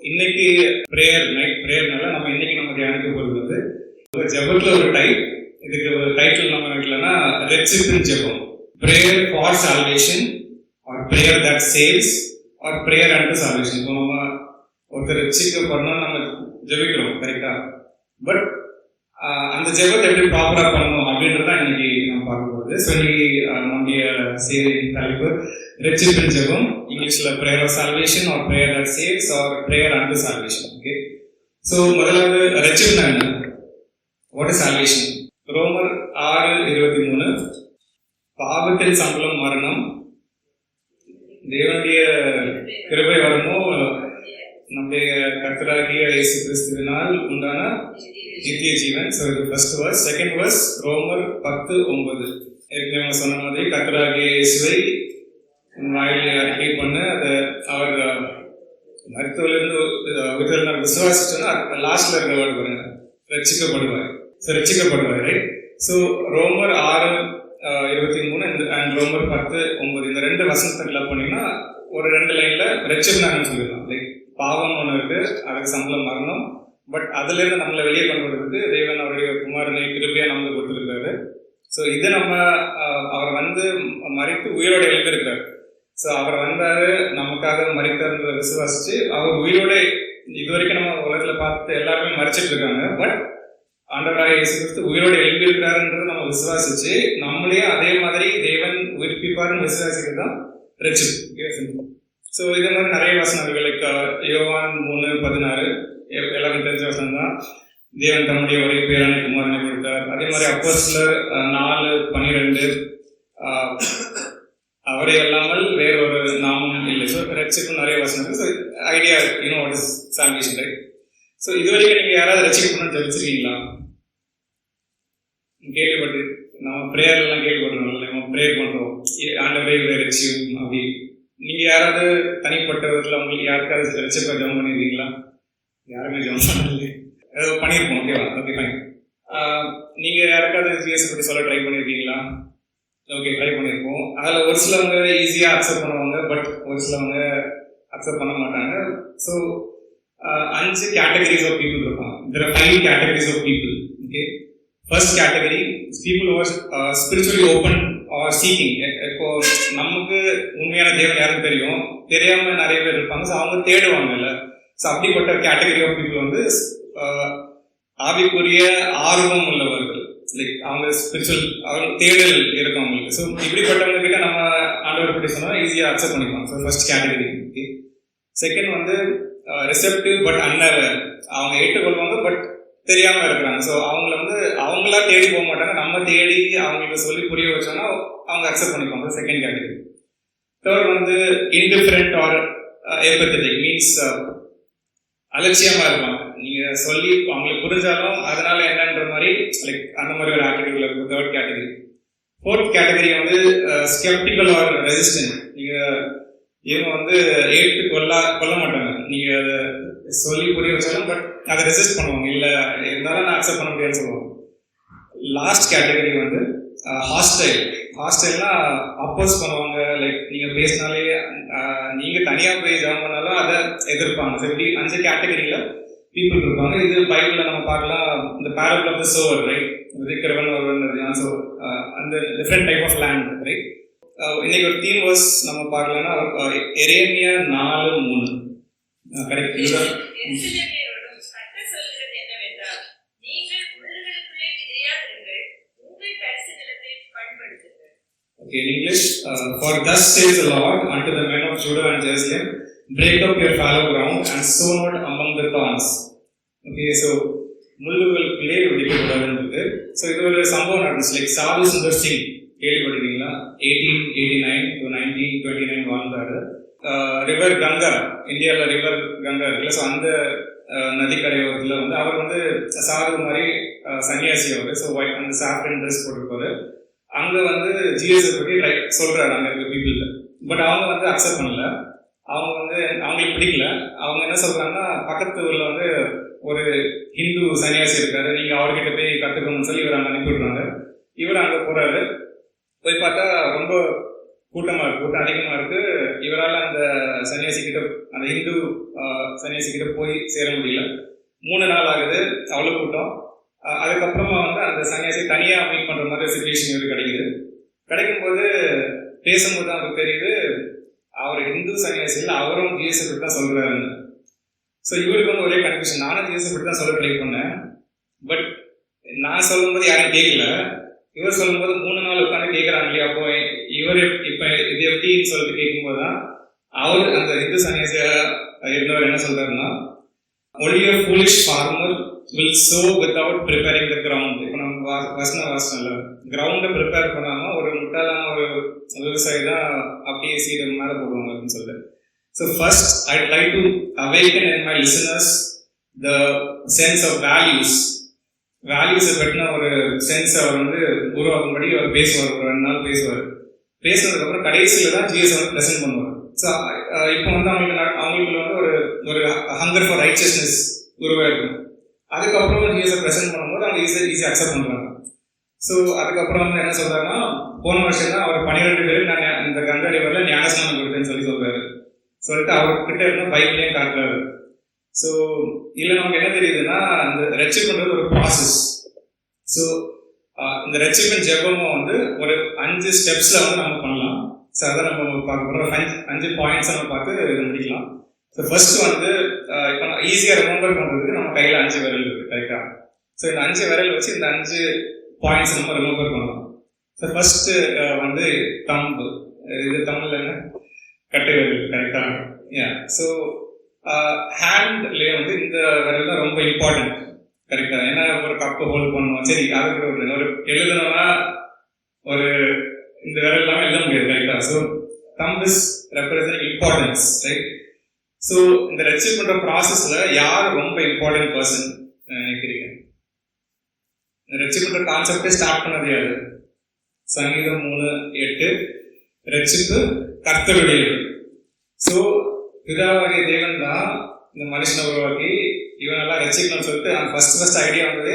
இன்னைக்கு prayer night ப்ரேயர்னால நம்ம இன்னைக்கு நம்ம தியானிக்க போகிறது. வந்து ஒரு ஜபத்தில் ஒரு டைப் இதுக்கு ஒரு டைட்டில் நம்ம வைக்கலன்னா ரெட்சிப்பின் ஜபம். Prayer for salvation or prayer that saves or prayer and salvation இப்போ நம்ம ஒருத்தர் ரட்சிக்கப்படணும்னு நம்ம ஜபிக்கிறோம் கரெக்டாக பட் அந்த ஜெபத்தை எப்படி ப்ராப்பராக பண்ணணும் அப்படின்றத இன்னைக்கு நம்ம பார்க்க போகுது. ஸோ இன்னைக்கு நம்முடைய செய்தி தலைப்பு ரெச்சிபின் ஜெபம். இங்கிலீஷில் prayer of salvation or prayer or saves or prayer and salvation okay so முதலாவது ரெச்சிப்னா என்ன? வாட் இஸ் சால்வேஷன் ரோமர் ஆறு இருபத்தி மூணு. பாவத்தில் சம்பளம் மரணம். தேவனுடைய கிருபை வரமோ? நம்முடைய கர்த்தராகிய இயேசு கிறிஸ்துவினால் உண்டான நித்திய ஜீவன். ஸோ இது ஃபர்ஸ்ட் வர்ஸ் செகண்ட் வர்ஸ் ரோமர் பத்து ஒன்பது. ஏற்கனவே அவங்க சொன்ன மாதிரி கர்த்தராகிய இயேசுவை வாயில் அறிக்கை பண்ண அதை அவர் மருத்துவத்திலிருந்து நான் விசுவாசிச்சோன்னா லாஸ்ட்ல இருக்க வேர்டு பாருங்க. ரட்சிக்கப்படுவார். ஸோ ரட்சிக்கப்படுவார் ரைட் ஸோ ரோமர் ஆறு இருபத்தி மூணு அண்ட் ரோமர் பத்து ஒன்பது. இந்த ரெண்டு வசனத்தை ஃபில்அப் பண்ணீங்கன்னா ஒரு ரெண்டு லைன்ல ரட்சிப்னாங்கன்னு சொல்லிடலாம் லைக் பாவம் ஒன்று இருக்கு அதுக்கு சம்பளம் மரணம். பட் அதுல இருந்து நம்மளை வெளியே கொண்டு வரதுக்கு தேவன் அவருடைய குமாரனை கிருபையாக நமக்கு கொடுத்துருக்காரு ஸோ இது நம்ம அவர் வந்து மறித்து உயிரோடு எழுந்திருக்கிறார். ஸோ அவர் வந்தாரு நமக்காக மறித்தார்ன்றதை விசுவாசிச்சு அவர் உயிரோட இது வரைக்கும் நம்ம உலகத்துல பார்த்து எல்லாருமே மறைச்சிட்டு இருக்காங்க. பட் ஆண்டவராக இயேசு கிறிஸ்து உயிரோடு எழுந்திருக்கிறாருன்றதை நம்ம விசுவாசிச்சு நம்மளே அதே மாதிரி தேவன் உயிர்ப்பிப்பாருன்னு விசுவாசிக்கிறது தான் ரட்சிப்பு ஸோ இதே மாதிரி நிறைய வசனங்கள். லைக் uh, யோவான் மூணு பதினாறு எ- தெரிஞ்ச வசனம் தான் தேவன் தம்முடைய ஒரே பேரான குமாரனை கொடுத்தார். அதே மாதிரி அப்போஸ்லர் நாலு பன்னிரெண்டு அவரே அவரே அல்லாமல் வேறொரு நாமம் இல்லை. ஸோ ரட்சிப்பு நிறைய வசனம் so idea you know what is salvation right so இது வரைக்கும் நீங்கள் யாராவது ரட்சிக்கணும்னு தெரிஞ்சிருக்கீங்களா? கேள்விப்பட்டு நம்ம ப்ரேயர் எல்லாம் கேள்விப்பட்டிருக்கோம்ல நம்ம ப்ரேயர் பண்ணுறோம் ஆண்டவரே இவரை ரசிக்கும் அப்படி. நீங்கள் யாராவது தனிப்பட்ட விதத்தில் உங்களுக்கு யாருக்காவது ரட்சிப்பா ஜெபம் பண்ணியிருக்கீங்களா யாருமே ஜெபம் பண்ணல ஏதோ பண்ணியிருப்போம் ஓகேவா ஓகே ஃபைன் நீங்கள் யாருக்காவது ஜிஎஸ் பற்றி சொல்ல ட்ரை பண்ணியிருக்கீங்களா ஓகே ட்ரை பண்ணியிருப்போம் அதில் ஒரு சிலவங்க ஈஸியாக அக்செப்ட் பண்ணுவாங்க பட் ஒரு சிலவங்க அக்செப்ட் பண்ண மாட்டாங்க. ஸோ அஞ்சு கேட்டகரிஸ் ஆஃப் பீப்புள் இருப்பாங்க. There are five categories of people okay first category people over spiritually open seeking இப்போ நமக்கு உண்மையான தேவன் யாரும் தெரியும். தெரியாம நிறைய பேர் இருப்பாங்க. ஸோ அவங்க தேடுவாங்கல்ல. ஸோ அப்படிப்பட்ட கேட்டகரி ஆஃப் பீப்புள் வந்து ஆவிக்குரிய ஆர்வம் உள்ளவர்கள். லைக் அவங்க ஸ்பிரிச்சுவல் அவங்க தேடல் இருக்கும் அவங்களுக்கு. ஸோ இப்படிப்பட்டவங்க கிட்ட நம்ம ஆண்டவர் பற்றி சொன்னால் ஈஸியாக அக்செப்ட் பண்ணிக்கலாம். ஸோ ஃபர்ஸ்ட் கேட்டகரி செகண்ட் வந்து ரிசெப்டிவ் பட் அன்அவேர் அவங்க ஏற்றுக்கொள்வாங்க பட் தெரியாம இருக்கிறாங்க. ஸோ அவங்கள வந்து அவங்களா தேடி போக மாட்டாங்க. நம்ம தேடி அவங்களுக்கு சொல்லி புரிய வச்சோம்னா அவங்க அக்செப்ட் பண்ணிப்பாங்க செகண்ட் கேட்டகரி தேர்ட் வந்து இன்டிஃபரெண்ட் ஆர் ஏப்பத்தட்டிக் மீன்ஸ் அலட்சியமா இருப்பாங்க. நீங்க சொல்லி அவங்களுக்கு புரிஞ்சாலும் அதனால என்னன்ற மாதிரி லைக் அந்த மாதிரி ஒரு ஆட்டிடியூட்ல இருக்கும். தேர்ட் கேட்டகரி ஃபோர்த் கேட்டகரி வந்து ஸ்கெப்டிக்கல் ஆர் ரெசிஸ்டன்ட் நீங்க இவங்க வந்து ஏற்று கொள்ள கொள்ள மாட்டாங்க. நீங்க அதை சொல்லி புரிய வச்சாலும் பட் அதை ரெசிஸ்ட் பண்ணுவாங்க இல்ல இருந்தாலும் நான் அக்செப்ட் பண்ண முடியாதுன்னு சொல்லுவாங்க லாஸ்ட் கேட்டகரி வந்து ஹாஸ்டைல் ஹாஸ்டைல்னா அப்போஸ் பண்ணுவாங்க. லைக் நீங்க பேசினாலே அஹ், நீங்க தனியா போய் ஜாயின் பண்ணாலும் அதை எதிர்ப்பாங்க. இப்படி அஞ்சு கேட்டகரியில பீப்புள் இருப்பாங்க. இது பைபிள்ல நம்ம பார்க்கலாம். இந்த parable of the sower right விதிக்கிறவன் ஒருவன் ஸோ அந்த different type of land right இன்னைக்கு ஒரு தீம் வர்ஸ் நம்ம பார்க்கலாம்னா எரேமியா நாலு மூணு. கரெக்ட் இதுதான் எருசலேமியரோடும் கர்த்தர் சொல்லுகிறது என்னவென்றால், நீங்கள் முள்ளுகளுக்குள்ளே விதையாதிருங்கள், உங்கள் தரிசு நிலத்தை பண்படுத்துங்கள். Okay, in English, uh, for thus says the Lord unto the men of Judah and Jerusalem, break up your fallow ground and sow not among the thorns. Okay, so முள்ளுகளுக்குள்ளே விதிக்கக்கூடாதுன்றது ஸோ இது ஒரு சம்பவம் நடந்துச்சு. லைக் சாது சுந்தர் சிங் கேள்விப்பட்டிருக்கீங்களா? Eighteen eighty nine to nineteen twenty nine வாழ்ந்தாரு river Ganga இந்தியாவில் river Ganga இருக்குல்ல. So அந்த uh, நதிக்கரையோரத்தில் வந்து அவர் வந்து சாது மாதிரி uh, சன்னியாசி அவர். ஸோ ஒயிட் அந்த சாஃப்ரன் ட்ரெஸ் போட்டிருப்பாரு. அங்க வந்து ஜிஎஸ் பத்தி லைக் சொல்கிறாரு அங்க இருக்க பீப்புள் பட் அவங்க வந்து அக்செப்ட் பண்ணல. அவங்க வந்து அவங்களுக்கு பிடிக்கல. அவங்க என்ன சொல்றாங்கன்னா பக்கத்து ஊர்ல வந்து ஒரு ஹிந்து சன்னியாசி இருக்காரு. நீங்க அவர்கிட்ட போய் கத்துக்கணும்னு சொல்லி இவர் அங்க அனுப்பி விடுறாங்க இவர் அங்க போறாரு. போய் பார்த்தா ரொம்ப கூட்டமா இருக்கு. கூட்டம் அதிகமா இருக்கு. இவரால் அந்த சன்னியாசி கிட்ட அந்த ஹிந்து சன்னியாசி கிட்ட போய் சேர முடியல. மூணு நாள் ஆகுது. அவ்வளோ கூட்டம். அதுக்கப்புறமா வந்து அந்த சன்னியாசி தனியாக மீட் பண்ணுற மாதிரி சுச்சுவேஷன் இவருக்கு கிடைக்குது. கிடைக்கும்போது பேசும்போது தான் அவருக்கு தெரியுது அவர் இந்து சன்னியாசி இல்லை அவரும் ஜிஎஸ்எஃப் பற்றி தான் சொல்கிறாருன்னு ஸோ இவருக்கு வந்து ஒரே கன்ஃபியூஷன் நானும் ஜிஎஸ்எஃப் பற்றி தான் சொல்ல ட்ரை பண்ணேன். பட் நான் சொல்லும்போது யாரும் கேட்கல இவர் சொல்லும்போது மூணு நாள் உட்காந்து கேட்குறாங்க இல்லையா? அப்போ இவர் இப்போ இது எப்படின்னு சொல்லிட்டு கேட்கும்போது தான் அவர் அந்த இந்து சன்னியாசியாக இருந்தவர் என்ன சொல்கிறாருன்னா only foolish farmer will sow without preparing the ground இப்போ நம்ம வா- வசனம் இல்லை கிரவுண்டை ப்ரிப்பேர் பண்ணாமல் ஒரு முட்டாளான ஒரு விவசாயி தான் அப்படியே சீடு மேலே போடுவாங்க அப்படின்னு சொல்லிட்டு. So first I try to awaken in my listeners the sense of values வேல்யூஸை பற்றின ஒரு சென்ஸ் அவர் வந்து உருவாக்கும்படி அவர் பேசுவார். ஒரு ரெண்டு நாள் பேசுவார். பேசுனதுக்கப்புறம் கடைசியில் தான் ஜிஎஸ் வந்து ப்ரெசென்ட் பண்ணுவார். ஸோ இப்போ வந்து அவங்களுக்கு அவங்களுக்குள்ள வந்து ஒரு ஒரு ஹங்கர் ஃபார் ரைச்சஸ்னஸ் உருவாயிருக்கும் அதுக்கப்புறம் ஜிஎஸை ப்ரெசென்ட் பண்ணும்போது அவங்க ஈஸியாக ஈஸியாக அக்செப்ட் பண்ணுறாங்க. ஸோ அதுக்கப்புறம் வந்து என்ன சொல்கிறாங்கன்னா போன வருஷம் தான் அவர் பன்னிரெண்டு பேரும் நான் இந்த கங்கா ரிவரில் ஞானஸ்நானம் கொடுத்தேன்னு சொல்லி சொல்கிறாரு சொல்லிட்டு அவர்கிட்ட இருந்து பைப்லேயும் காட்டுறாரு. ஸோ இதில் நமக்கு என்ன தெரியுதுன்னா அந்த ரெச்சிவ் பண்ணுறது ஒரு ப்ராசஸ் ஸோ இந்த ரெச்சிவன் ஜெபமும் வந்து ஒரு அஞ்சு ஸ்டெப்ஸில் வந்து நம்ம பண்ணலாம். ஸோ அதை நம்ம பார்க்க போகிறோம் அஞ்சு அஞ்சு பாயிண்ட்ஸை நம்ம பார்த்து இதை முடிக்கலாம். ஸோ ஃபர்ஸ்ட் வந்து இப்போ இப்போ ஈஸியாக ரிமெம்பர் பண்ணுறதுக்கு நம்ம கையில் அஞ்சு விரல் இருக்குது கரெக்டாக ஸோ இந்த அஞ்சு விரல் வச்சு இந்த அஞ்சு பாயிண்ட்ஸ் நம்ம ரிமெம்பர் பண்ணலாம் ஸோ ஃபர்ஸ்ட் வந்து தம்பு இது தமிழ்ல என்ன? கட்டை விரல் கரெக்டாக ஏன் ஸோ ஹேண்ட்லேயே வந்து இந்த விரல் தான் ரொம்ப இம்பார்ட்டன்ட் கரெக்டாக ஏன்னா ஒரு கப்பு ஹோல்ட் பண்ணுவோம். சரி அதுக்கு ஒரு ஒரு எழுதணும்னா ஒரு இந்த விரல் இல்லாமல் எழுத முடியாது கரெக்டாக so thumb is represent importance right so இந்த ரெச்சீவ் பண்ற ப்ராசஸ்ல யார் ரொம்ப இம்பார்ட்டன்ட் பர்சன் நினைக்கிறீங்க? இந்த ரெச்சீவ் பண்ற கான்செப்டே ஸ்டார்ட் பண்ணது யாரு? சங்கீதம் மூணு எட்டு. ரட்சிப்பு கர்த்தருடைய ஸோ பிதாவாகிய தேவன் தான் இந்த மனுஷனை உருவாக்கி இவனெல்லாம் ரட்சிக்கணும்னு சொல்லிட்டு அந்த ஃபர்ஸ்ட் ஃபர்ஸ்ட் ஐடியா வந்தது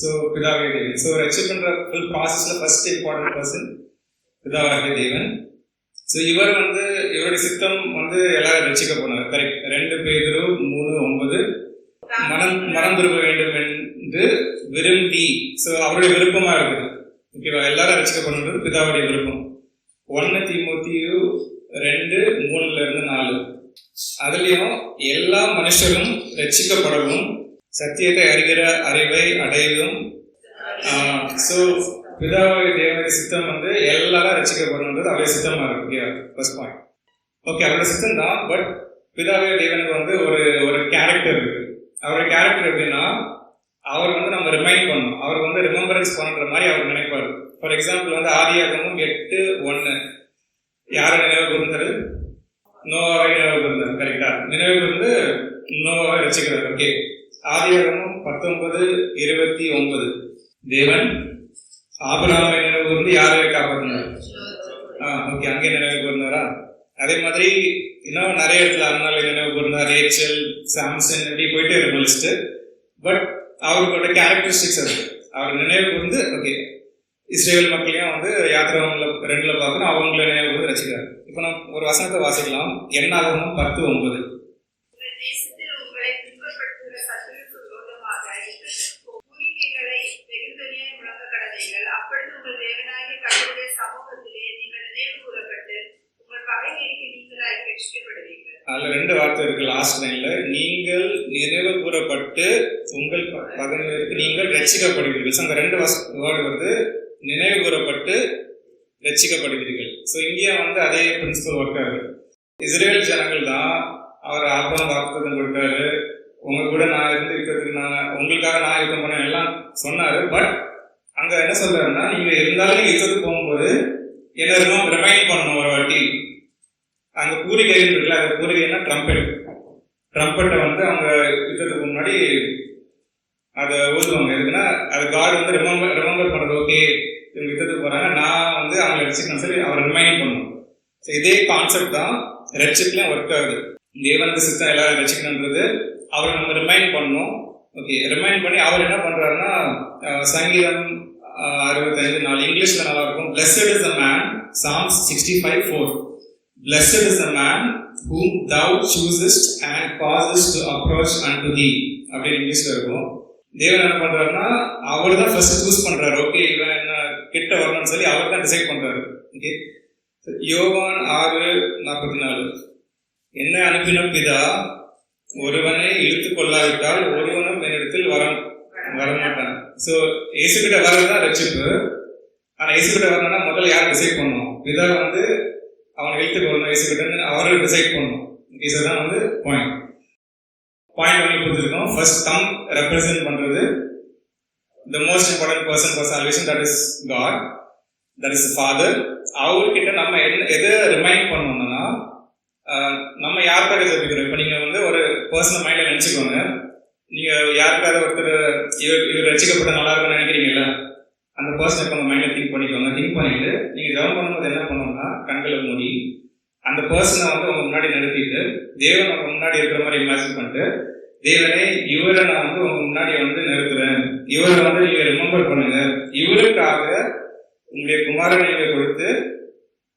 ஸோ பிதாவாகிய தேவன். ஸோ ரட்சிப் பண்ற ஃபுல் ப்ராசஸ்ல ஃபர்ஸ்ட் இம்பார்ட்டன்ட் பர்சன் பிதாவாகிய தேவன். ஸோ இவர் வந்து இவருடைய சித்தம் வந்து எல்லாரும் ரசிக்க போனார். கரெக்ட் ரெண்டு பேரு மூணு ஒன்பது. மனம் மனம் திரும்ப வேண்டும் என்று விரும்பி ஸோ அவருடைய விருப்பமா இருக்குது. ஓகேவா எல்லாரும் ரசிக்கப்படுறது பிதாவுடைய விருப்பம். ஒன்று தீமூத்தியு ரெண்டு மூணுல இருந்து நாலு. அதுலயும் எல்லா மனுஷரும் ரட்சிக்கப்படவும் சத்தியத்தை அறிகிற அறிவை அடையவும் ஸோ பிதாவாகிய தேவனுடைய சித்தம் வந்து எல்லாரும் ரசிக்கப்படணுன்றது அவருடைய சித்தமா இருக்கு ஃபர்ஸ்ட் பாயிண்ட் ஓகே அவருடைய சித்தம் தான் பட் பிதாவாகிய தேவனுக்கு வந்து ஒரு ஒரு கேரக்டர் இருக்கு. அவருடைய கேரக்டர் எப்படின்னா அவர் வந்து நம்ம ரிமைண்ட் பண்ணணும். அவர் வந்து ரிமெம்பரன்ஸ் பண்ணுற மாதிரி அவர் நினைப்பார். ஃபார் எக்ஸாம்பிள் வந்து ஆதியாகமும் எட்டு ஒன்று யாரை நினைவு கூர்ந்தாரு நோவாவை நினைவு கூர்ந்தார் கரெக்டா நினைவு கூர்ந்து நோவாவை ரசிக்கிறார். ஓகே ஆதியாகமும் பத்தொன்பது இருபத்தி ஒன்பது. தேவன் ஆபராமை நினைவு கூர்ந்து யாரை காப்பாற்றினார் ஆ ஓகே அங்கே நினைவு கூர்ந்தாரா? அதே மாதிரி இன்னும் நிறைய இடத்துல அண்ணாலை நினைவு கூர்ந்தார் ஏச்சல் சாம்சன் இப்படி போயிட்டே இருக்கும் லிஸ்ட்டு. பட் அவருக்கோட கேரக்டரிஸ்டிக்ஸ் அது. அவர் நினைவு கூர்ந்து ஓகே இஸ்ரேல் மக்களையும் வந்து யாத்திரவங்கள ரெண்டுல பார்க்கணும் அவங்கள நினைவு கூர்ந்து ரசிக்கிறார். இப்போ நம்ம ஒரு வசனத்தை வாசிக்கலாம். என்னாகவும் பத்து ஒன்பது. ரெண்டு இருக்கு லாஸ்ட் லைன்ல நீங்கள் நினைவு கூறப்பட்டு உங்கள் ப- நீங்கள் ரசிக்கப்படுவீர்கள் அந்த ரெண்டு வேர்டு வந்து நினைவு கூறப்பட்டு ரசிக்கப்படுவீர்கள் ஸோ இந்தியா வந்து அதே பிரின்சிபல் ஒர்க்காரு இஸ்ரேல் ஜனங்கள் தான் அவர் ஆர்வம் வாக்குத்தம் கொடுத்தாரு. உங்க கூட நான் இருந்து இருக்கிறதுக்கு நான் உங்களுக்காக நான் இருக்க போனேன் எல்லாம் சொன்னாரு. பட் அங்க என்ன சொல்றாருன்னா நீங்க இருந்தாலும் யுத்தத்துக்கு போகும்போது என்ன ரிமைண்ட் பண்ணணும் ஒரு வாட்டி. அங்கே பூரிகை இருக்குல்ல அந்த பூரிகைன்னா ட்ரம்பெட் ட்ரம்பெட்டை வந்து அவங்க யுத்தத்துக்கு முன்னாடி அதை ஊதுவாங்க. எதுக்குன்னா அது காட் வந்து ரிமம்பர் ரிமம்பர் பண்ணுறது ஓகே இவங்க யுத்தத்துக்கு போகிறாங்க நான் வந்து அவங்களை ரசிக்கணும் சொல்லி அவரை ரிமைண்ட் பண்ணும் ஸோ இதே கான்செப்ட் தான் ரட்சிப்லாம் ஒர்க் ஆகுது. தேவனுக்கு சித்தம் எல்லாரும் ரசிக்கணுன்றது அவரை நம்ம ரிமைண்ட் பண்ணணும். ஓகே ரிமைண்ட் பண்ணி அவர் என்ன பண்ணுறாருன்னா சங்கீதம் அறுபத்தைந்து நாலு இங்கிலீஷில் நல்லா இருக்கும். Blessed is a man Psalms sixty five four blessed is a man whom thou choosest and causest to approach unto thee. அப்படின்னு இங்கிலீஷ்ல இருக்கும். தேவன் என்ன பண்றாருன்னா அவர் தான் ஃபர்ஸ்ட் சூஸ் பண்றாரு. ஓகே இவன் என்ன கிட்ட வரணும்னு சொல்லி அவர் தான் டிசைட் பண்றாரு. ஓகே யோவான் ஆறு நாற்பத்தி நாலு என்ன அனுப்பின பிதா ஒருவனை இழுத்து கொள்ளாவிட்டால் ஒருவனும் என்னிடத்தில் வர வரமாட்டான். ஸோ இயேசுகிட்ட வர்றதுதான் ரட்சிப்பு. ஆனா இயேசுகிட்ட வரணும்னா முதல்ல யார் டிசைட் பண்ணணும் பிதா வந்து அவனை இழுத்து கொள்ளணும் இயேசுகிட்ட அவரை டிசைட் பண்ணணும். இதுதான் தான் வந்து பாயிண்ட் பாயிண்ட் பண்ணி கொடுத்துருக்கோம். ஃபர்ஸ்ட் தம் ரெப்ரசென்ட் பண்ணுறது the most important person for salvation that is God that is father அவர்கிட்ட நம்ம என்ன எதை ரிமைண்ட் பண்ணணும்னா நம்ம யாருக்காக ஜெபிக்கிறோம் இப்போ நீங்கள் வந்து ஒரு பர்சனல் மைண்டில் நினச்சிக்கோங்க. நீங்கள் யாருக்காவது ஒருத்தர் இவர் இவர் ரசிக்கப்பட்ட நல்லா இருக்குன்னு நினைக்கிறீங்களா அந்த பர்சனை இப்போ உங்க மைண்ட்ல திங்க் பண்ணிக்கோங்க. திங்க் பண்ணிட்டு நீங்க ஜெபம் பண்ணும்போது என்ன பண்ணோம்னா கண்களை மூடி அந்த பர்சனை வந்து உங்க முன்னாடி நிறுத்திட்டு தேவன் அவங்க முன்னாடி இருக்கிற மாதிரி இமேஜின் பண்ணிட்டு தேவனே இவரை நான் வந்து உங்க முன்னாடி வந்து நிறுத்துறேன். இவரை வந்து நீங்க ரிமெம்பர் பண்ணுங்க. இவருக்காக உங்களுடைய குமாரனை நீங்க கொடுத்து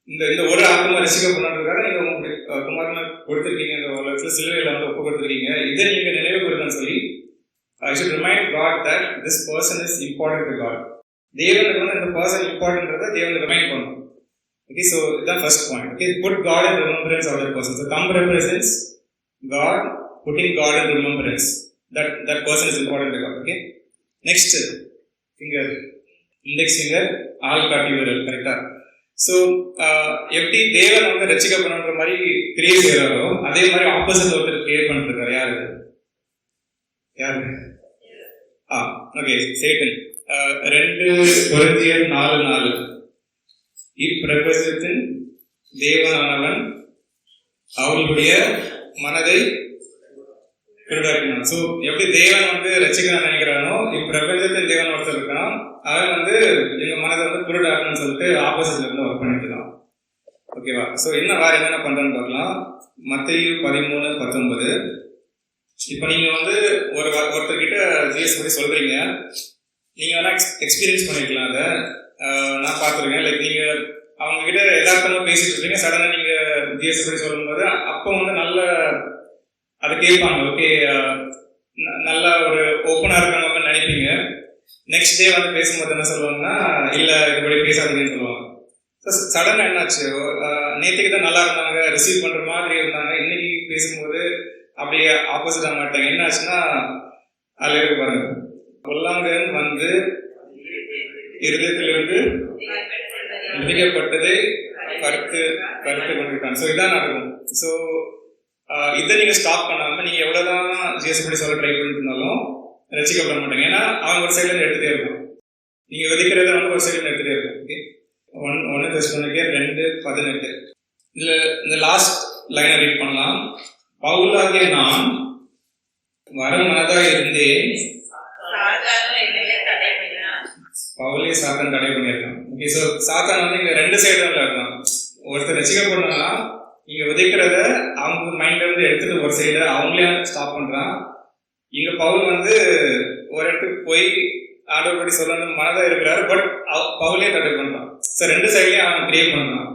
இந்த இந்த ஒரு ஆத்மா பண்ணுறதுக்காக நீங்க உங்களுடைய குமாரனை கொடுத்துருக்கீங்க. இந்த உலகத்துல சிலுவையில வந்து ஒப்பு கொடுத்துருக்கீங்க. இதை நீங்க நினைவு கூறுங்கன்னு சொல்லி I should remind God that this person is important to God தேவனுக்கு வந்து இந்த பர்சன் இம்பார்ட்டன்றதை தேவன் ரிமைண்ட் பண்ணும் ஓகே ஸோ இதுதான் first point okay put God in remembrance of that person so come represents God putting God in remembrance that that person is important okay next finger index finger ஆள் காட்டி விரல். கரெக்டா so எப்படி தேவன் வந்து ரசிக்கப்படணுன்ற மாதிரி create செய்யறாரோ அதே மாதிரி ஆப்போசிட் ஒருத்தர் கிரியேட் பண்ணிருக்காரு. யாரு? யாரு? ஆ ஓகே சேட்டன் ரெண்டு கொரிந்தியர் நாலு நாலு. இப்பிரபஞ்சத்தின் தேவனானவன் அவளுடைய மனதை திருடாக்கினான். ஸோ எப்படி தேவன் வந்து ரசிக்கணும்னு நினைக்கிறானோ இப்பிரபஞ்சத்தின் தேவன் ஒருத்தர் இருக்கான். அவன் வந்து எங்க மனதை வந்து திருடாக்கணும்னு சொல்லிட்டு ஆப்போசிட்ல இருந்து ஒர்க் பண்ணிட்டு ஓகேவா ஸோ என்ன வேற என்னென்ன பண்றேன்னு பார்க்கலாம். மத்திய பதிமூணு பத்தொன்பது. இப்போ நீங்க வந்து ஒரு ஒருத்தர் ஒருத்தர்கிட்ட ஜிஎஸ் பற்றி சொல்றீங்க. நீங்கள் வேணால் எக்ஸ் எக்ஸ்பீரியன்ஸ் பண்ணிருக்கலாம் அதை. நான் பார்த்துருக்கேன் லைக் நீங்கள் அவங்க கிட்ட யதார்த்தமா பேசிட்டு இருக்கீங்க சடனாக நீங்கள் ஜிஎஸ் பத்தி சொல்லும்போது அப்போ வந்து நல்ல அதை கேட்பாங்க ஓகே நல்ல ஒரு ஓப்பனாக இருக்காங்க மாதிரி நினைப்பீங்க. நெக்ஸ்ட் டே வந்து பேசும்போது என்ன சொல்லுவாங்கன்னா இல்லை இதுபடி பேசாதீங்கன்னு சொல்லுவாங்க. சடனாக என்னாச்சு? நேற்றுக்கு தான் நல்லா இருந்தாங்க ரிசீவ் பண்ணுற மாதிரி இருந்தாங்க. இன்னைக்கு பேசும்போது அப்படியே ஆப்போசிட் ஆக மாட்டாங்க என்ன ஆச்சுன்னா அதுல இருக்கு பாருங்க. பொல்லாங்கன் வந்து இருதயத்திலிருந்து விதிக்கப்பட்டதை கருத்து கருத்து கொண்டிருக்காங்க ஸோ இதான் நடக்கும். ஸோ இதை நீங்க ஸ்டாப் பண்ணாம நீங்க எவ்வளவுதான் ஜிஎஸ் படி சொல்ல ட்ரை பண்ணிருந்தாலும் ரசிக்கப்பட மாட்டாங்க. ஏன்னா அவங்க ஒரு சைட்ல இருந்து எடுத்துட்டே இருக்கும் நீங்க விதிக்கிறத வந்து ஒரு சைட்ல எடுத்துட்டே இருக்கும் ஓகே ஒன் ஒன்னு பண்ணிக்க ரெண்டு பதினெட்டு. இதுல இந்த லாஸ்ட் லைனை ரீட் பண்ணலாம். பவுலாகிய நான் வர மனதாக இருந்தேன். சாத்தான் தடை பண்ணியிருக்கான். ஓகே ஸோ சாத்தான் வந்து இங்கே ரெண்டு சைடு இருக்கான். ஒருத்தர் ரசிக்கப்படணும்னா இங்க விதைக்கிறத அவங்க மைண்ட்ல இருந்து எடுத்துட்டு ஒரு சைடு அவங்களே ஸ்டாப் பண்றான். இங்க பவுல் வந்து ஒரு இடத்துக்கு போய் ஆர்டர் படி சொல்லணும் மனதா இருக்கிறாரு பட் பவுலே தடை பண்றான். ஸோ ரெண்டு சைட்லயும் அவன் கிரியேட் பண்றான்.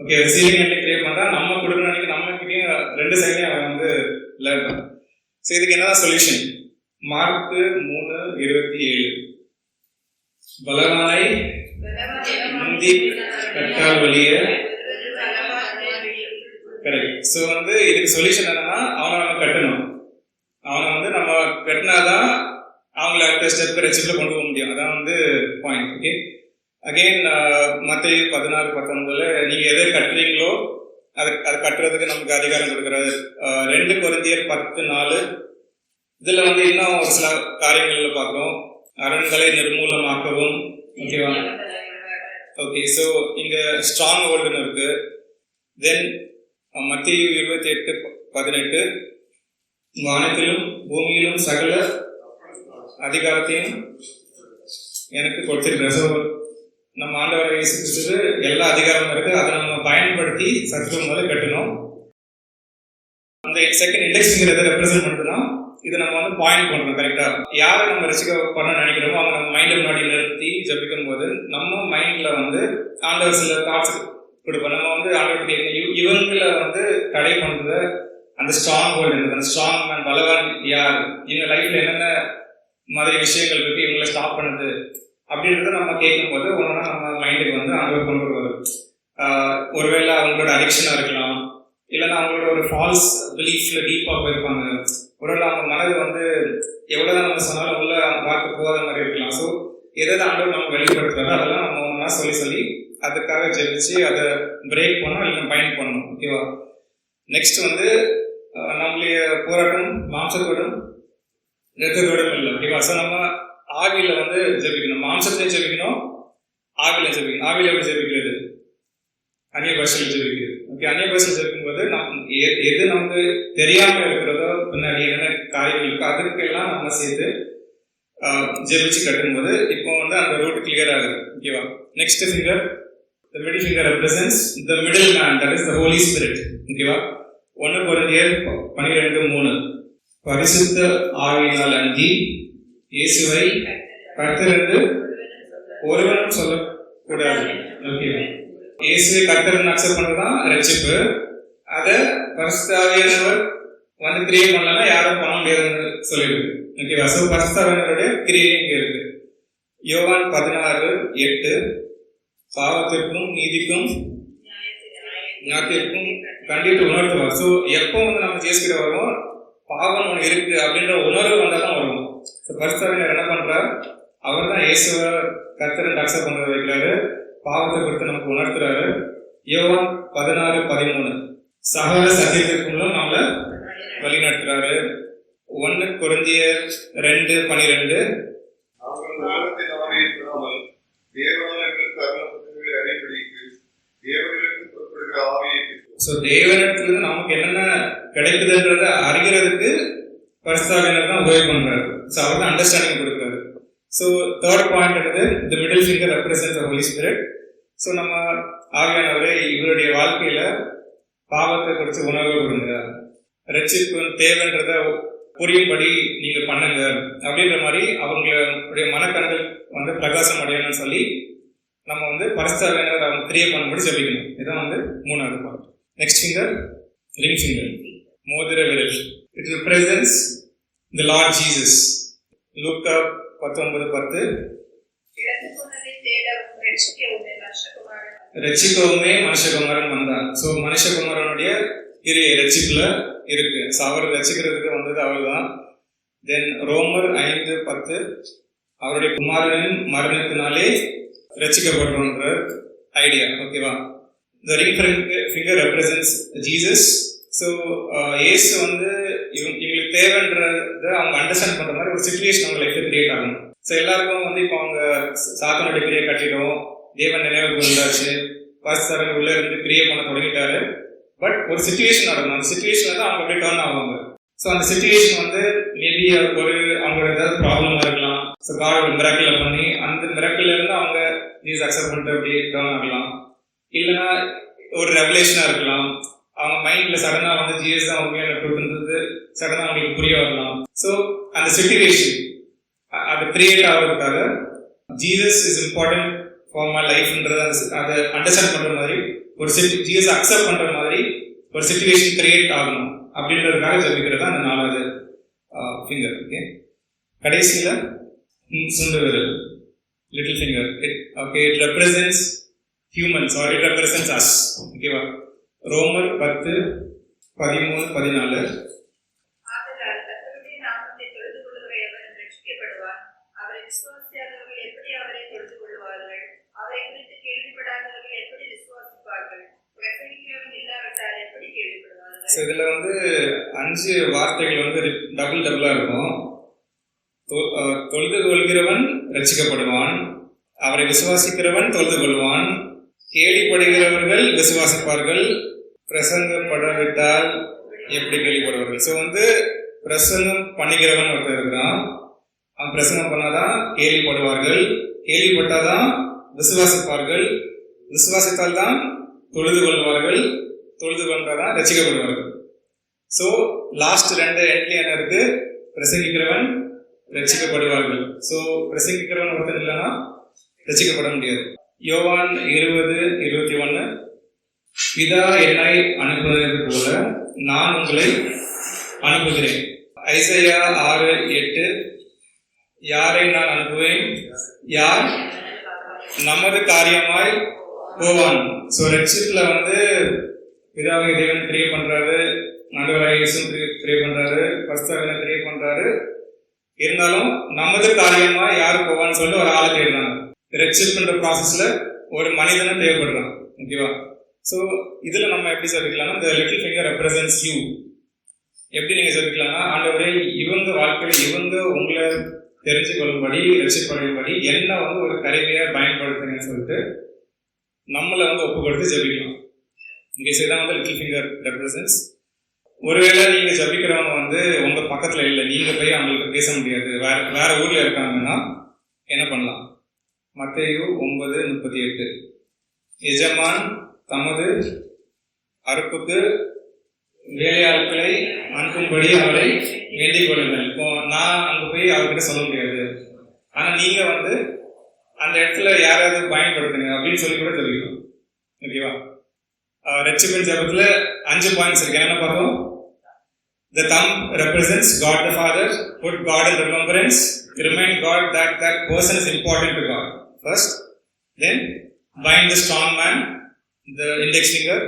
ஓகே ரிசீவிங் அண்ட் கிரியேட் பண்றான். நம்ம கொடுக்கணும் அன்னைக்கு நம்ம கிட்டேயும் ரெண்டு சைட்லயும் அவன் வந்து விளையாடுறான் ஸோ இதுக்கு என்னதான் சொல்யூஷன் மார்க்கு மூணு இருபத்தி ஏழு. பலவானை முந்தி கட்டால் வழிய கரெக்ட் ஸோ வந்து இதுக்கு சொல்யூஷன் என்னன்னா அவனை நம்ம கட்டணும். அவனை வந்து நம்ம கட்டினாதான் அவங்கள அடுத்த ஸ்டெப் ரெச்சிப்பில் கொண்டு போக முடியும். அதான் வந்து பாயிண்ட் ஓகே அகெயின் மற்ற பதினாறு பத்தொன்பதுல நீங்க எதை கட்டுறீங்களோ அது அது கட்டுறதுக்கு நமக்கு அதிகாரம் கொடுக்குறாரு. ரெண்டு குழந்தையர் பத்து நாலு. இதுல வந்து இன்னும் ஒரு சில காரியங்கள்ல பார்க்குறோம். அரண்களை நிர்மூலமாக்கவும் ஓகேவா ஓகே ஸோ இங்க ஸ்ட்ராங் ஹோல்டுன்னு இருக்கு. தென் மத்திய இருபத்தி எட்டு பதினெட்டு. வானத்திலும் பூமியிலும் சகல அதிகாரத்தையும் எனக்கு கொடுத்திருக்கிறார் ஸோ நம்ம ஆண்டவர் இயேசு கிறிஸ்து எல்லா அதிகாரமும் இருக்கு. அதை நம்ம பயன்படுத்தி சற்று முதல்ல கட்டணும். அந்த செகண்ட் இண்டெக்ஸ்ங்கிறத ரெப்ரசென்ட் பண்ணுறதுனா இதை நம்ம வந்து பாயிண்ட் பண்றோம் கரெக்டா யாரை நம்ம ரசிக்க பண்ண நினைக்கிறோமோ அவங்க நம்ம மைண்ட் முன்னாடி நிறுத்தி ஜபிக்கும் போது நம்ம மைண்ட்ல வந்து அந்த சில தாட்ஸ் கொடுப்போம். நம்ம வந்து ஆண்டவர்கிட்ட இவங்களை வந்து தடை பண்றத அந்த ஸ்ட்ராங் ஹோல்டு அந்த ஸ்ட்ராங் மேன் பலவான் யார்? இவங்க லைஃப்ல என்னென்ன மாதிரி விஷயங்கள் இருக்கு இவங்களை ஸ்டாப் பண்ணுது? அப்படின்றத நம்ம கேட்கும்போது ஒன்றா நம்ம மைண்டுக்கு வந்து ஆண்டவர் கொண்டு வருவார் ஒருவேளை அவங்களோட அடிக்ஷனாக இருக்கலாம். இல்லைன்னா அவங்களோட ஒரு ஃபால்ஸ் பிலீஃப்ல டீப்பாக போயிருப்பாங்க. ஒருவேளை அவங்க மனது வந்து எவ்வளோதான் நம்ம சொன்னாலும் உள்ள பார்த்து போகாத மாதிரி இருக்கலாம். ஸோ எதை ஆண்டவர் நம்ம வெளிப்படுத்துறதோ அதெல்லாம் நம்ம ஒன்றா சொல்லி சொல்லி அதுக்காக ஜெபிச்சு அதை பிரேக் பண்ணோம் இல்லை பயன் பண்ணணும். ஓகேவா நெக்ஸ்ட் வந்து நம்மளுடைய போராட்டம் மாம்சத்தோடும் ரத்தத்தோடும் இல்லை. ஓகேவா ஸோ நம்ம ஆவியில் வந்து ஜெபிக்கணும். மாம்சத்தையும் ஜெபிக்கணும் ஆவியில் ஜெபிக்கணும். ஆவியில் எப்படி ஜெபிக்கிறது? அந்நிய பாஷையில் ஜெபிக்கிறது. ஓகே அந்நிய பாஷையில் நம் எ- எது நமக்கு தெரியாம இருக்கிறதோ பின்னாடி என்ன காரியங்கள் இருக்கோ அதுக்கெல்லாம் நம்ம சேர்த்து ஜெபிச்சு கட்டும்போது இப்போ வந்து அந்த ரூட் கிளியர் ஆகுது. ஓகேவா next finger the middle finger represents the middle man that is the Holy Spirit ஓகேவா ஒன்று குறைந்தியர் பன்னிரெண்டு மூணு. பரிசுத்த ஆவியினால் அன்றி இயேசுவை கர்த்தரென்று ஒருவனும் சொல்லக்கூடாது. ஓகேவா இயேசுவை கர்த்தர்னு அக்செப்ட் பண்றதுதான் ரட்சிப்பு. அதை பரிசுத்தாவியானவர் வந்து கிரியை பண்ணலாம் யாரும் பண்ண முடியாதுன்னு சொல்லிடுது. ஓகேவா? ஸோ பரிசுத்தாவியானவருடைய கிரியை இங்கே இருக்கு. யோவான் பதினாறு எட்டு. பாவத்திற்கும் நீதிக்கும் ஞாத்திற்கும் கண்டித்து உணர்த்துவார் ஸோ எப்போ வந்து நம்ம ஜேசுக்கிட்ட வரோம் பாவம் ஒன்று இருக்கு அப்படின்ற உணர்வு வந்தால் தான் வரும் ஸோ பரிசுத்தாவினர் என்ன பண்ணுறார் அவர் தான் இயேசுவை கர்த்தரன் அக்செப்ட் பண்ணுறது வைக்கிறாரு. பாவத்தை குறித்து நமக்கு உணர்த்துறாரு. யோவான் பதினாறு பதிமூணு. சகல சத்தியத்திற்குள்ளும் நம்மள வழி நடத்துறாரு ஒன்னு குறைந்திய ரெண்டு பனிரெண்டு. உலகத்தின் ஆவியை பெறாமல் தேவனால் எங்களுக்கு அருளப்பட்டவர்களை அறியபடிக்கு தேவனிலிருந்து புறப்படுகிற ஆவியை. ஸோ தேவனிடத்திலிருந்து நமக்கு என்னென்ன கிடைக்குதுன்றத அறிகிறதுக்கு பரிசுத்தாவினர் தான் உதவி பண்றாரு. ஸோ அவர் தான் அண்டர்ஸ்டாண்டிங் ஸோ தேர்ட் பாயிண்ட் வந்து இந்த middle finger represent Holy Spirit so நம்ம ஆவியானவரே இவருடைய வாழ்க்கையில பாவத்தை குறித்து உணர்வு கொடுங்க ரட்சிப்பு தேவைன்றத புரியும்படி நீங்க பண்ணுங்க. அப்படின்ற மாதிரி அவங்களுடைய மனக்கண்கள் வந்து பிரகாசம் அடையணும்னு சொல்லி நம்ம வந்து பரிசுத்தாவினர் அவங்க கிரியை பண்ணும்படி சொல்லிக்கணும். இதான் வந்து மூணாவது point next finger ring finger மோதிர விரல். It represents the Lord Jesus look up பத்து. உன்னை நஷ்டகுமாரன் ரட்சிக்கவுமே மனுஷகுமாரன் வந்தான். ஸோ மனுஷகுமாரனுடைய கிரியை ரட்சிப்புல இருக்கு. ஸோ அவர் ரட்சிக்கிறதுக்கு வந்தது அவர்தான். தென் ரோமர் ஐந்து பத்து. அவருடைய குமாரனின் மரணத்தினாலே ரட்சிக்கப்படுறோன்ற ஐடியா ஓகேவா the ring finger represents Jesus so ஏசு வந்து தேவைன்றது அவங்க அண்டர்ஸ்டாண்ட் பண்ற மாதிரி ஒரு சுச்சுவேஷன் அவங்க லைஃப்ல கிரியேட் ஆகும் ஸோ எல்லாருக்கும் வந்து இப்போ அவங்க சாத்தன கிரியை கட்டிடும் தேவன் நினைவுக்கு வந்தாச்சு பாஸ்தரன் உள்ள இருந்து பிரிய பண்ண தொடங்கிட்டாரு. பட் ஒரு சுச்சுவேஷன் நடக்கும். அந்த சுச்சுவேஷனில் தான் அவங்க அப்படியே டர்ன் ஆவாங்க. ஸோ அந்த சுச்சுவேஷன் வந்து மேபி ஒரு அவங்களோட ஏதாவது ப்ராப்ளமாக இருக்கலாம். ஸோ காட் மிரக்கில் பண்ணி அந்த மிரக்கில் இருந்து அவங்க நியூஸ் அக்செப்ட் பண்ணிட்டு அப்படியே டர்ன் ஆகலாம். இல்லைன்னா ஒரு ரெவலேஷனாக இருக்கலாம். அவங்க மைண்டில் சடனாக வந்து ஜிஎஸ் தான் உண்மையான ட்ரூத்ன்றது சடனா அவங்களுக்கு புரிய வரலாம். ஸோ அந்த சுச்சுவேஷன் அது கிரியேட் ஆகிறதுக்காக Jesus is important for my லைஃப்ன்றது அதை அண்டர்ஸ்டாண்ட் பண்ற மாதிரி ஒரு ஜீசஸ் அக்செப்ட் பண்ற மாதிரி ஒரு சுச்சுவேஷன் கிரியேட் ஆகணும் அப்படின்றதுக்காக ஜபிக்கிறது அந்த நாலாவது ஃபிங்கர் ஓகே கடைசியில் சுண்டு விரல். Little finger it okay it represents humans or it represents us ஓகேவா ரோமர் பத்து பதிமூணு பதினாலு. அவரை விசுவாசியாதவர்கள் எப்படி அவரை தொழுது கொள்வார்கள்? அவரை குறித்து கேள்விப்படாதவர்கள் எப்படி விசுவாசிப்பார்கள்? பிரசங்கிக்கிறவன் ஸோ இதில் வந்து அஞ்சு வார்த்தைகள் வந்து டபுள் டபுளாக இருக்கும். தொழுது கொள்கிறவன் ரசிக்கப்படுவான் அவரை விசுவாசிக்கிறவன் தொழுது கொள்வான். கேள்விப்படுகிறவர்கள் விசுவாசிப்பார்கள். பிரசங்கப்படவிட்டால் எப்படி கேள்விப்படுவார்கள் ஸோ வந்து பிரசங்கம் பண்ணுகிறவன் ஒருத்தர் இருக்கிறான். பிரசங்கம் பண்ணாதான் கேள்விப்படுவார்கள் கேள்விப்பட்டாதான் விசுவாசிப்பார்கள் விசுவாசித்தால் தான் தொழுது கொள்வார்கள் தொழுது கொண்டாதான் ரசிக்கப்படுவார்கள். ஸோ லாஸ்ட் ரெண்டு எண்ட்லி என்ன இருக்கு? பிரசங்கிக்கிறவன் ரசிக்கப்படுவார்கள். ஸோ பிரசங்கிக்கிறவன் ஒருத்தன் இல்லைன்னா ரசிக்கப்பட முடியாது. யோவான் இருபது இருபத்தி ஒன்று பிதா என்னை அனுப்புவது போல நான் உங்களை அனுப்புகிறேன். ஐசையா ஆறு எட்டு. யாரை நான் அனுப்புவேன்? யார்? நமது காரியமாய் போவான். ஸோ ரெட்ஷிப்ல வந்து பிதாவை தேவன் கிரியே பண்றாரு. ஆண்டவராக இயேசும் கிரியே பண்றாரு. பஸ்தவனை கிரியே பண்றாரு. இருந்தாலும் நமது காரியமா யார் போவான்னு சொல்லிட்டு ஒரு ஆளை தேடுறாங்க. ரெட்ஷிப்ன்ற ப்ராசஸ்ல ஒரு மனிதனை தேவைப்படுறான். ஓகேவா ஸோ இதில் நம்ம எப்படி சொல்லிக்கலாம்னா இந்த லிட்டில் ஃபிங்கர் ரெப்ரசன்ஸ் யூ எப்படி நீங்கள் சொல்லிக்கலாம்னா ஆண்டவரே இவங்க வாழ்க்கையில் இவங்க உங்களை தெரிஞ்சு கொள்ளும்படி ரசிப்படையும்படி என்ன வந்து ஒரு கருவியாக பயன்படுத்துங்கன்னு சொல்லிட்டு நம்மளை வந்து ஒப்பு கொடுத்து ஜபிக்கலாம் இங்கே செய்தான் வந்து லிட்டில் ஃபிங்கர் ரெப்ரசன்ஸ் ஒருவேளை நீங்க ஜபிக்கிறவங்க வந்து உங்க பக்கத்துல இல்லை நீங்க போய் அவங்களுக்கு பேச முடியாது. வேற வேற ஊர்ல இருக்காங்கன்னா என்ன பண்ணலாம்? மத்தையு ஒன்பது முப்பத்தி எட்டு. எஜமான் தமது அறுப்புக்கு வேலையாட்களை அனுப்பும்படி அவரை வேண்டிக் கொள்ளுங்கள் இப்போ நான் அங்கே போய் அவர்கிட்ட சொல்ல முடியாது ஆனால் நீங்கள் வந்து அந்த இடத்துல யாராவது பயன்படுத்துங்க அப்படின்னு சொல்லி கூட தெரியும் ஓகேவா ரட்சிப்பின் ஜபத்தில் அஞ்சு பாயிண்ட்ஸ் இருக்கு என்ன பார்த்தோம் the thumb represents God the father put God in remembrance remind God that that person is important to God first then find the strong man the index finger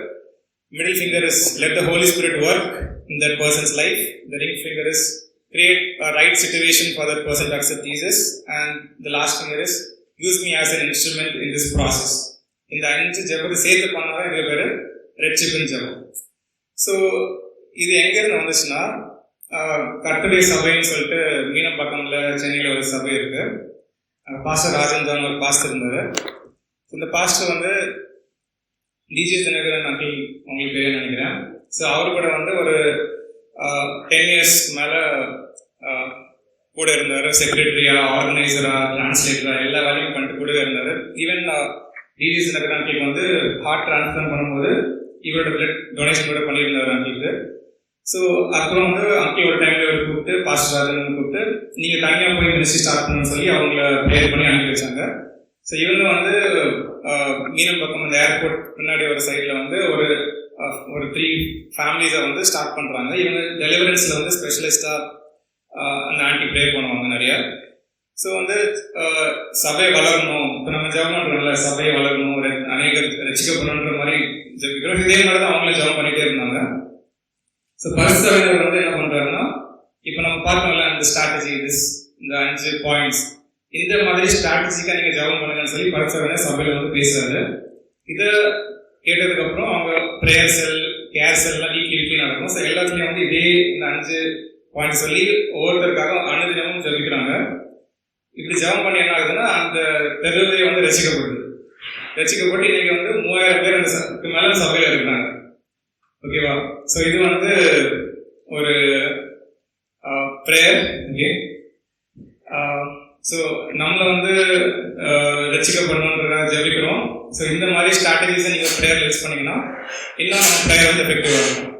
Middle finger is let the Holy Spirit work in that person's life. The ring finger is create a right situation for that person to accept Jesus. And the last finger is use me as an instrument in this process. இந்த அஞ்சு ஜபத்தை சேர்த்து பண்ணாதான் இதுக்கு பேரு ரெட்சிப்பின் ஜபம் so இது எங்கேருந்து வந்துச்சுன்னா ஆஹ், சபைன்னு சொல்லிட்டு மீனம் மீனம்பாக்கம்ல சென்னையில் ஒரு சபை இருக்கு பாஸ்டர் ராஜன் தான் ஒரு பாஸ்டர் இருந்தாரு இந்த பாஸ்டர் வந்து டிஜே தினகரன் அங்கிள் உங்களுக்கு தெரியும் நினைக்கிறேன். ஸோ அவர் கூட வந்து ஒரு டென் இயர்ஸ் மேலே கூட இருந்தார். செக்ரட்டரியா ஆர்கனைசரா டிரான்ஸ்லேட்டரா எல்லா வேலையும் பண்ணிட்டு கூடவே இருந்தார். ஈவன் டிஜே தினகரன் அங்கிள் வந்து ஹார்ட் டிரான்ஸ்பிளான் பண்ணும்போது இவரோட பிளட் டொனேஷன் கூட பண்ணியிருந்தார் அங்கிளுக்கு ஸோ அப்புறம் வந்து அங்கிள் ஒரு டைம்ல இவர் கூப்பிட்டு பாஸ்டர் ராஜன் கூப்பிட்டு நீங்கள் தனியாக போய் மினிஸ்ட்ரி ஸ்டார்ட் பண்ணணும்னு சொல்லி அவங்கள ப்ரேயர் பண்ணி அனுப்பி வச்சாங்க. ஸோ இவங்க வந்து மீனம் பக்கம் அந்த ஏர்போர்ட் பின்னாடி ஒரு சைடில் வந்து ஒரு ஒரு த்ரீ ஃபேமிலிஸை வந்து ஸ்டார்ட் பண்ணுறாங்க இவங்க டெலிவரன்ஸில் வந்து ஸ்பெஷலிஸ்டாக அந்த ஆன்டி ப்ளே பண்ணுவாங்க நிறையா. ஸோ வந்து சபை வளரணும். இப்போ நம்ம ஜெபம் பண்ணுறோம்ல சபை வளரணும். ரெ- அநேகர் ரசிக்கப்படணுன்ற மாதிரி ஜெபிக்கிறோம். இதே மாதிரி தான் அவங்களும் ஜெபம் பண்ணிகிட்டே இருந்தாங்க. ஸோ பரிசுத்தவர் வந்து என்ன பண்ணுறாருன்னா இப்போ நம்ம பார்த்தோம்ல அந்த ஸ்ட்ராட்டஜி திஸ் இந்த அஞ்சு பாயிண்ட்ஸ் இந்த மாதிரி ஸ்ட்ராட்டஜிக்காக நீங்கள் ஜெபம் பண்ணுங்கன்னு சொல்லி பரிசுத்தவர் சபையில் வந்து பேசுறாரு. இதை கேட்டதுக்கு அப்புறம் அவங்க ப்ரேயர் செல் கேர் செல்லாம் வீக்லி வீக்லி நடக்கும். ஸோ எல்லாத்துலேயும் வந்து இதே இந்த அஞ்சு பாயிண்ட் சொல்லி ஒவ்வொருத்தருக்காக அனுதினமும் ஜபிக்கிறாங்க. இப்படி ஜபம் பண்ணி என்ன ஆகுதுன்னா அந்த தெருவே வந்து ரசிக்கப்படுது. ரசிக்கப்பட்டு இன்னைக்கு வந்து மூவாயிரம் பேர் அந்த ச- மேல சபையில இருக்கிறாங்க. ஓகேவா ஸோ இது வந்து ஒரு ப்ரேயர் ஓகே ஸோ நம்மளை வந்து ரசிக்கப்படணுன்றத ஜபிக்கிறோம். ஸோ இந்த மாதிரி ஸ்ட்ராட்டஜிஸை நீங்கள் ப்ரேயரில் யூஸ் பண்ணீங்கன்னா இன்னும் நம்ம ப்ரேயர் வந்து எஃபெக்டிவாக இருக்கும்.